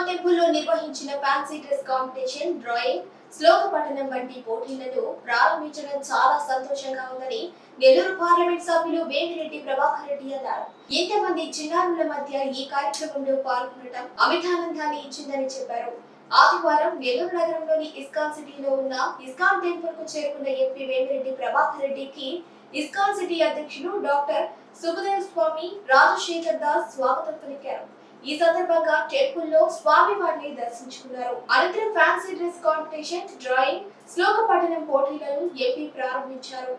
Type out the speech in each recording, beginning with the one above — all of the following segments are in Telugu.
ఇస్కాన్ టెంపుల్లో నిర్వహించిన ఫ్యాన్సీ డ్రెస్ కాంపిటీషన్ డ్రాయింగ్ శ్లోక పఠనం వంటి పోటీలను ప్రారంభించడం చాలా సంతోషంగా ఉందని నెల్లూరు పార్లమెంట్ సభ్యులు వేమిరెడ్డి ప్రభాకర్ రెడ్డి అన్నారు. ఇంతమంది చిన్నారుల మధ్య ఈ కార్యక్రమంలో పాల్గొనడం అమితానందాన్ని ఇచ్చిందని చెప్పారు. ఆదివారం నెల్లూరు నగరంలోని ఇస్కాన్ సిటీలో ఉన్న ఇస్కాన్ టెంపుల్కు చేరుకున్న ఎంపీ వేమిరెడ్డి ప్రభాకర్ రెడ్డికి ఇస్కాన్ సిటీ అధ్యక్షులు డాక్టర్ సుఖదేవ్ స్వామి రాజశేఖర్ దాస్ స్వాగతం పలికారు. ఈ సందర్భంగా టెంపుల్లో స్వామి వారిని దర్శించుకున్నారు. అనంతరం ఫ్యాన్సీ డ్రెస్ కాంపిటీషన్ డ్రాయింగ్ శ్లోక పఠనం పోటీలను ఏపీ ప్రారంభించారు.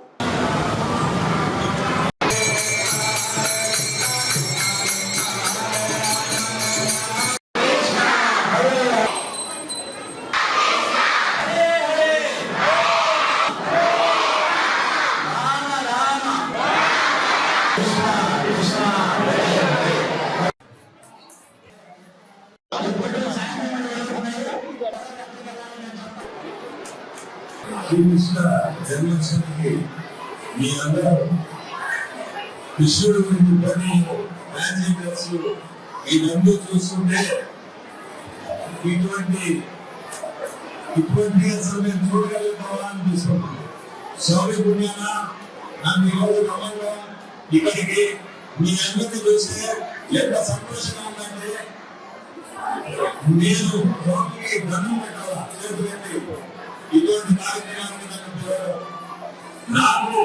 శ్రీకృష్ణ జన్మోత్సవానికి కృష్ణుడు పని చూస్తుంటే ఇటువంటి ఇటువంటి అసలు స్వామి పుణ్యాన నన్ను ఈరోజు ఇక్కడికి మీ అందరిని చూస్తే ఎంత సంతోషంగా ఉందంటే నేను స్వామికి ధనం పెట్టాలా? ఇటువంటి కార్యక్రమాన్ని నాకు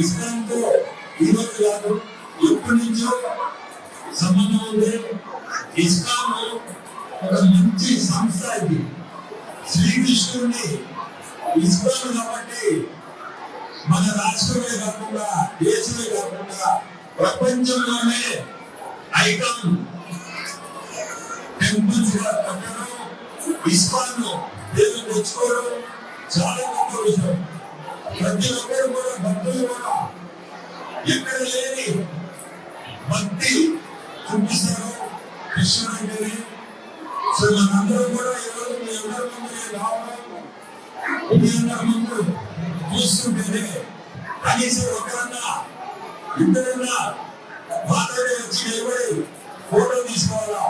ఇస్లాంతో ఈరోజు కాదు. ఎప్పటి నుంచో సంబంధం ఉంది ఇస్లాం ఒక మంచి సంస్థ ఇది. శ్రీకృష్ణుడిని ఇస్లాం కాబట్టి మన రాష్ట్రమే కాకుండా దేశమే కాకుండా ప్రపంచంలోనే ఐకాన్ టెంపుల్స్గా కట్టడం ఇస్కాన్ దేవుని తెచ్చుకోవడం చాలా గొప్ప విషయం ప్రతి ఒక్కరు కూడా భక్తులు కూడా ఎక్కడ లేని భక్తి చూపిస్తారు కృష్ణుడు అంటేనే సో మనందరం కూడా ఈరోజు మీ అందరి ముందు రావడం మీ అందరి ముందు చూస్తుంటేనే కనీసం ఒకరన్నా ఇద్దరన్నా మాట్లాడి వచ్చి నిలబడి ఫోటో తీసుకోవాలా